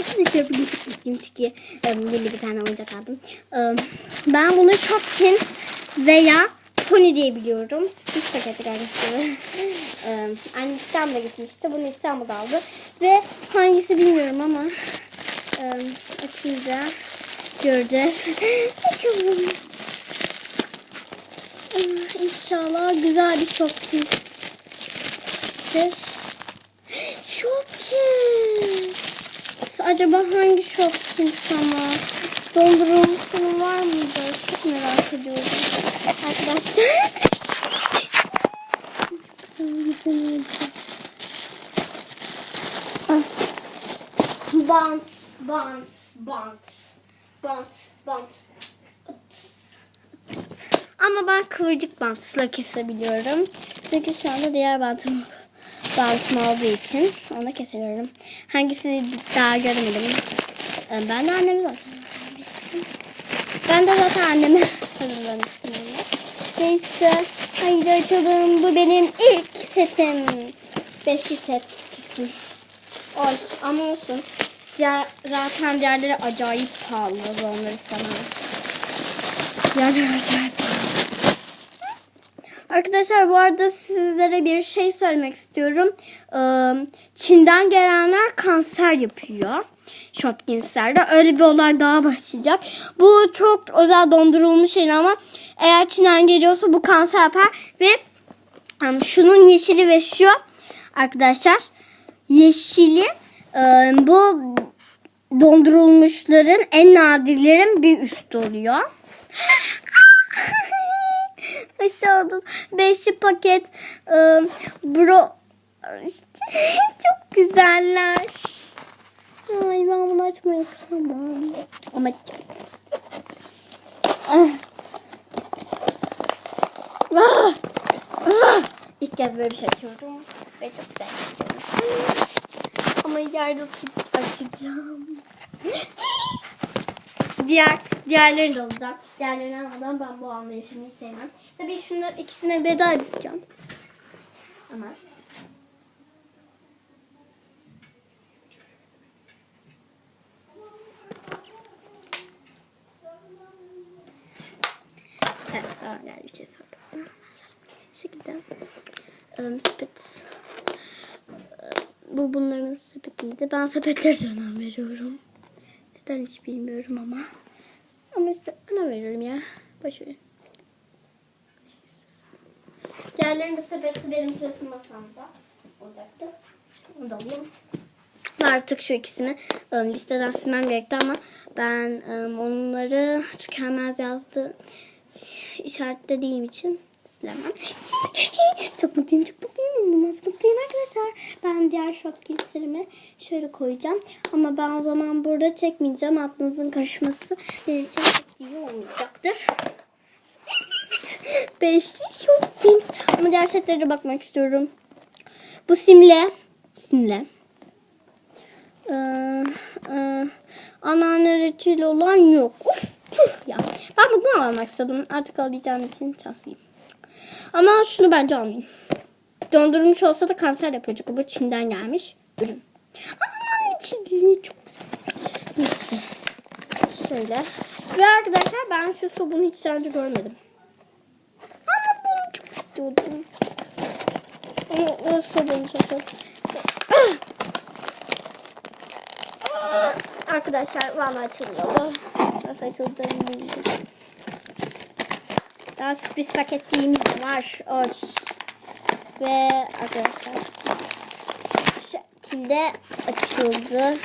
Arkadaşlar bugün çok mutluyum çünkü e, yeni bir tane oyuncak aldım. E, ben bunu Shopkins veya Pony diye biliyorum. Sürpriz paketi gelmişti. e, annem İstanbul'a gitmişti. Bunu İstanbul'da aldı. Ve hangisi bilmiyorum ama e, açınca göreceğiz. Açalım. Ah, İnşallah güzel bir Shopkins. Shopkins. Acaba hangi Shopkins ama? Dondurulmuşsunun var mıydı? Çok merak ediyorum. Arkadaşlar. Bant, bant, bant, bant, bant. Ama ben kıvırcık bantla kesebiliyorum. Çünkü şu anda diğer bantım bantım olduğu için onu kesebiliyorum. Hangisi daha göremedim. Ee, Ben de annemi zaten Ben de zaten anneme hazırlamıştım onu. Neyse. Haydi açalım. Bu benim ilk setim. Beşi set kesin. Oy ama olsun. Ya, zaten diğerleri acayip pahalı. Onları istemem. Diğerleri acayip. Arkadaşlar bu arada sizlere bir şey söylemek istiyorum. Çin'den gelenler kanser yapıyor. Shopkins'lerde. Öyle bir olay daha başlayacak. Bu çok özel dondurulmuş şey ama eğer Çin'den geliyorsa bu kanser yapar ve şunun yeşili ve şu arkadaşlar yeşili bu dondurulmuşların en nadirlerin bir üstü oluyor. Aşağıda beşli paket e, bro çok güzeller. Ay ben bunu açmayı kıyamam. Ama açacağım. Ah. Ah. İlk kez böyle bir şey açıyorum. Ve çok güzel. Ama yerde aç- açacağım. Diğer, diğerlerini de alacağım. Diğerlerini almadan ben bu anlayışımı sevmem. Tabii şunlar ikisine veda edeceğim. Ama Evet, önemli bir şey sordum. Bu şekilde ım, sepet bu bunların sepetiydi. Ben sepetleri de önem veriyorum. Neden hiç bilmiyorum ama. İşte önem veriyorum ya. Neyse. Diğerlerinin de sepeti benim sırtım masamda olacaktı. Onu da alayım. Artık şu ikisini ım, listeden silmem gerekti ama ben ım, onları tükenmez yazdı işaretlediğim için silemem. çok mutluyum, çok mutluyum. İnanılmaz mutluyum arkadaşlar. Ben diğer Shopkins'lerimi şöyle koyacağım. Ama ben o zaman burada çekmeyeceğim. Aklınızın karışması benim için çok iyi olmayacaktır. Beşli Shopkins. Ama diğer setlere bakmak istiyorum. Bu simle. Simle. Ee, e, anneanne reçeli olan yok. Uf, ya. Ben bunu almak istedim. Artık alabileceğim için şanslıyım. Ama şunu bence almayayım. Dondurulmuş olsa da kanser. Çünkü bu Çin'den gelmiş ürün. Anneanne reçeli çok güzel. Neyse. Şöyle. Ve arkadaşlar ben şu sabunu hiç önce görmedim. Ama bunu çok istiyordum. Ama o sabunu çok sevdim. Arkadaşlar vallahi açılmıyor. Nasıl açılacağını bilmiyorum. Daha sürpriz paketliğimiz var. Hoş. Ve arkadaşlar şekilde açıldı.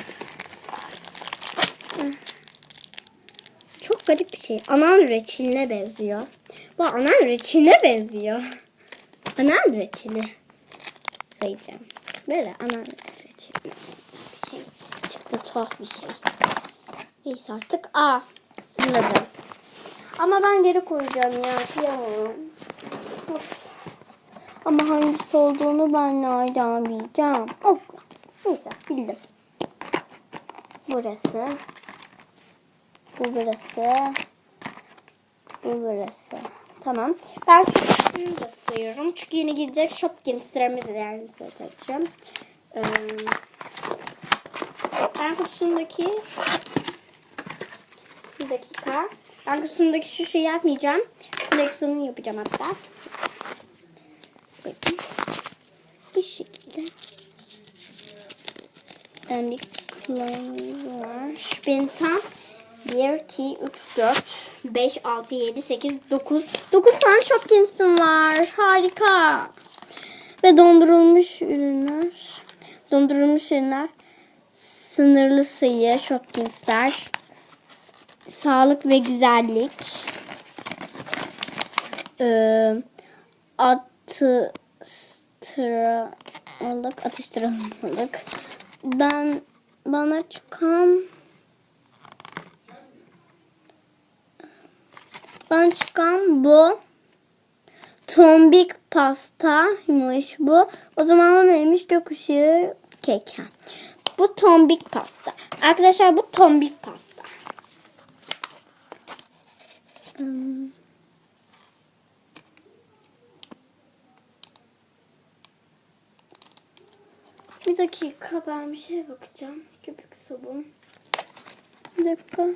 Çok garip bir şey. Anan reçiline benziyor. Bu anan reçiline benziyor. Anan reçili. Sayacağım. Böyle anan reçili. Bir şey çıktı tuhaf bir şey. Neyse artık. Aa. Fırladım. Ama ben geri koyacağım ya. Kıyamam. Ama hangisi olduğunu ben nereden bileceğim? Oh. Neyse bildim. Burası. Bu burası. Bu burası. Tamam. Ben şunu da sayıyorum. Çünkü yeni girecek Shopkins sıramızı yani açacağım. Ee, Ben kutusundaki bir dakika. Ben kutusundaki şu şeyi yapmayacağım. Koleksiyonunu yapacağım hatta. Bakın. Bu şekilde. Ben bir kılavuz var. Benim tam 1, 2, 3, 4, 5, 6, 7, 8, 9. 9 tane Shopkins'im var. Harika. Ve dondurulmuş ürünler. Dondurulmuş ürünler. Sınırlı sayı Shopkins'ler. Sağlık ve güzellik. Ee, atıştırmalık, atıştırmalık. Ben bana çıkan bana çıkan bu tombik pastaymış bu. O zaman o neymiş? Gökkuşağı kek. Ha. Bu tombik pasta. Arkadaşlar bu tombik pasta. Hmm. Bir dakika ben bir şeye bakacağım. Köpük sabun. Bir dakika.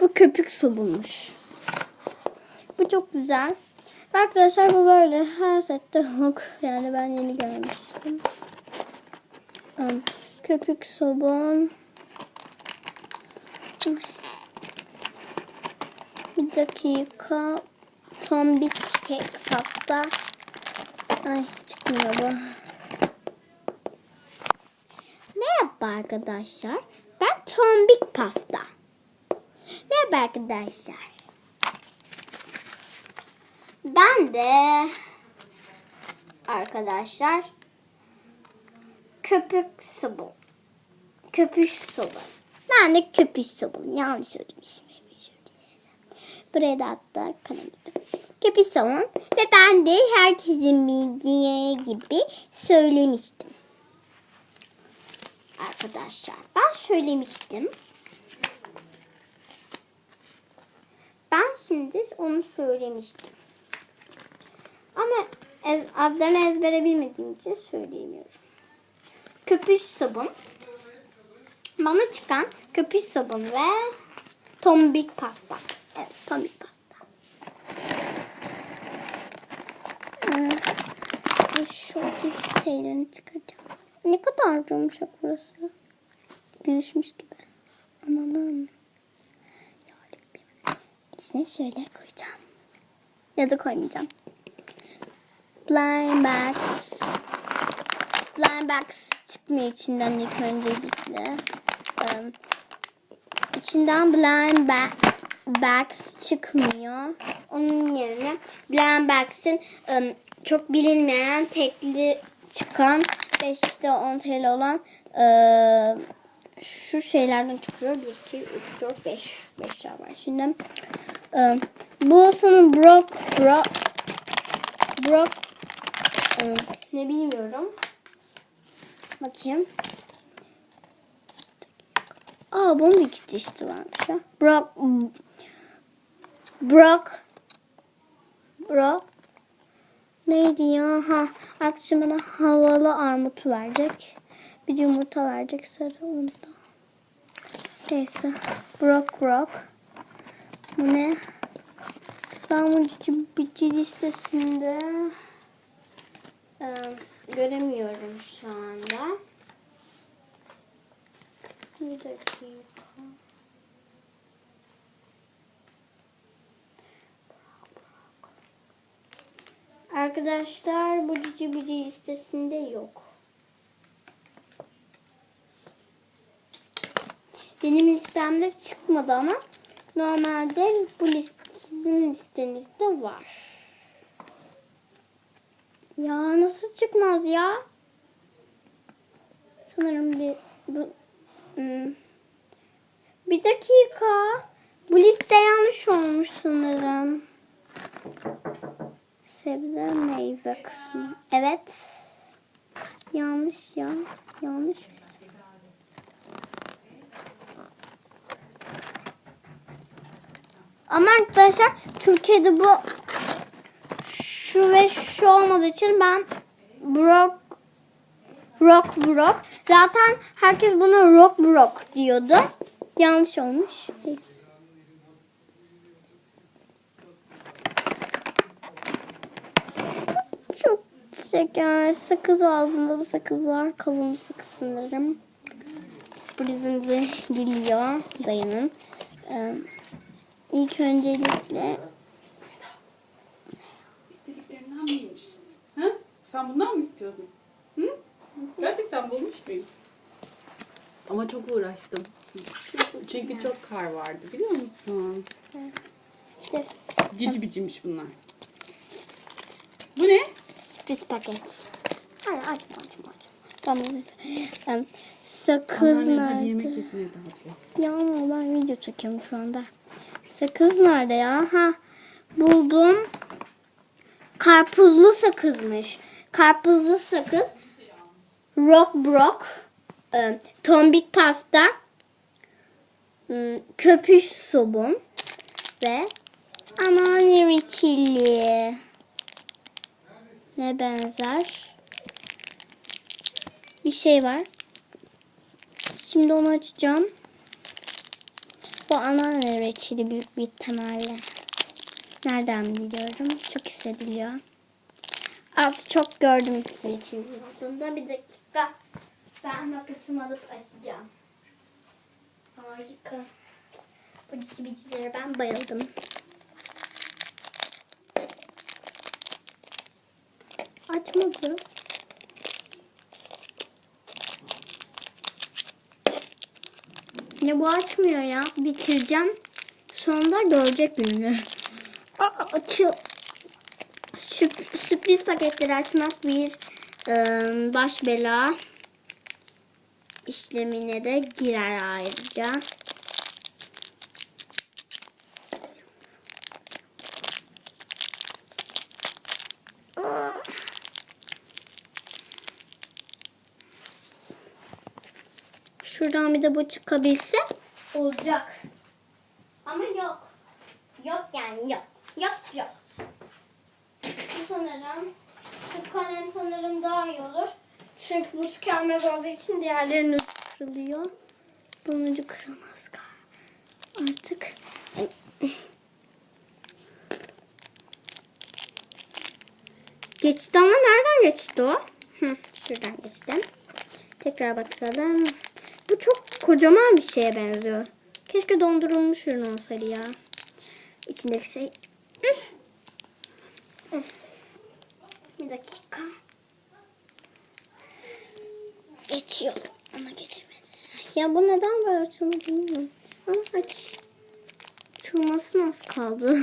Bu köpük sabunmuş. Bu çok güzel. Arkadaşlar bu böyle her sette yok. Yani ben yeni görmüştüm. Um, köpük sabun. Bir dakika. Tombik kek pasta. Ay çıkmıyor bu. Merhaba arkadaşlar. Ben tombik pasta. Merhaba arkadaşlar. Ben de arkadaşlar köpük sabun. Köpüş sabun. Ben de köpüş sabun. Yanlış söyledim ismini. Buraya da hatta kalem Köpüş sabun. Ve ben de herkesin bildiği gibi söylemiştim. Arkadaşlar ben söylemiştim. Ben şimdi onu söylemiştim. Ama ez, adlarını ezbere bilmediğim için söyleyemiyorum. Köpüş sabun. Bana çıkan köpüş sabun ve tombik pasta. Evet tombik pasta. Bu şoki şeylerini çıkaracağım. Ne kadar yumuşak burası. Gülüşmüş gibi. Amanın. İçine şöyle koyacağım. Ya da koymayacağım. Blind box. Blind box çıkmıyor içinden ilk öncelikle. Um, içinden blind ba- box çıkmıyor. Onun yerine blind box'in um, çok bilinmeyen tekli çıkan 5'te 10 TL olan e, şu şeylerden çıkıyor. 1, 2, 3, 4, 5. 5 var şimdi. E, bu sanırım Brock Brock Brock e, ne bilmiyorum. Bakayım. Aa bunun da iki çeşidi varmış ya. Brock Brock Brock Neydi ya? Ha, akşam bana havalı armut verecek. Bir yumurta verecek sarı yumurta. Neyse. Brok brok. Bu ne? Ben bu bitti listesinde e, göremiyorum şu anda. Bir dakika. Arkadaşlar bu cici bici listesinde yok. Benim listemde çıkmadı ama normalde bu list sizin listenizde var. Ya nasıl çıkmaz ya? Sanırım bir bu hmm. bir dakika. Bu liste yanlış olmuş sanırım. Sebze meyve kısmı. Evet. Yanlış ya. Yanlış. Ama arkadaşlar Türkiye'de bu şu ve şu olmadığı için ben Brock Rock Brock Zaten herkes buna rock rock diyordu. Yanlış olmuş. Neyse. Çok şeker. Sakız ağzında da sakız var. Kavunlu sakız sanırım. Sürprizimize geliyor dayının. Ee, ilk öncelikle İstediklerinden miymiş? Ha? Sen bundan mı istiyordun? Hı? Gerçekten bulmuş muyum? Ama çok uğraştım. Çünkü çok kar vardı biliyor musun? işte Cici biciymiş bunlar. Bu ne? Sürpriz paket. Hayır açma açma açma. Tamam neyse. Ee, sakız nerede? yemek yesin dağıtıyor. Ya ama ben video çekiyorum şu anda. Sakız nerede ya? Ha buldum. Karpuzlu sakızmış. Karpuzlu sakız. Rock Brock. e, tombik pasta. m, Köpüş sobun. Ve anane reçeli. Ne benzer? Bir şey var. Şimdi onu açacağım. Bu anneanne reçeli büyük bir ihtimalle. Nereden biliyorum? Çok hissediliyor. Az çok gördüm reçeli olduğunda. Bir dakika. Ben makasımı alıp açacağım. Harika. Bu cici bicilere ben bayıldım. Ne bu açmıyor ya? Bitireceğim. Sonunda görecek gününü. Aa, açıyor. Sürp- sürpriz paketleri açmak bir e, baş bela işlemine de girer ayrıca. Şuradan bir de bu çıkabilse olacak. Ama yok. Yok yani yok. Yok yok. Bu sanırım şu kalem sanırım daha iyi olur. Çünkü bu tükenmez olduğu için diğerlerinin ucu kırılıyor. Bunun ucu kırılmaz. Artık Geçti ama nereden geçti o? Hı, şuradan geçti. Tekrar bakalım. Bu çok kocaman bir şeye benziyor. Keşke dondurulmuş ürün olsaydı ya. İçindeki şey. Bir dakika. Geçiyor. Ama geçemedi. Ya bu neden böyle açılmadı bilmiyorum. Ama aç. Açılması az kaldı.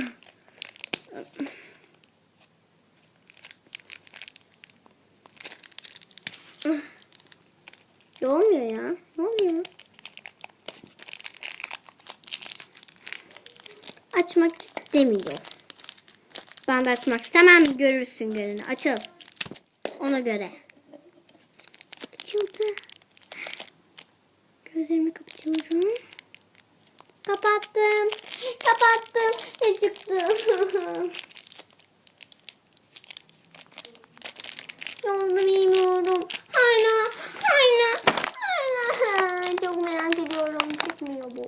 Ne olmuyor ya? Ne oluyor? İstemiyor. Ben de açmak istemem. Görürsün gününü. Açıl. Ona göre. Açıldı. Gözlerimi kapatıyorum. Kapattım. Kapattım. Ne çıktı? Yolunu bilmiyorum. Hala, hala, hala. Çok merak ediyorum. Çıkmıyor bu.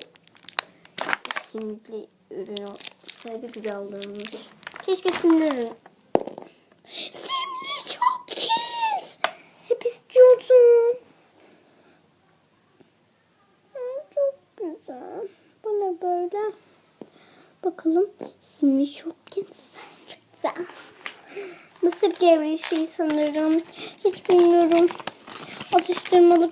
Simli ürün olsaydı güzel olurmuş. Keşke simli ürün. Simli Chopkins. Hep istiyordum. Çok güzel. Bu ne böyle? Bakalım. Simli Chopkins. Çok güzel. Mısır gevreği şey sanırım. Hiç bilmiyorum. Atıştırmalık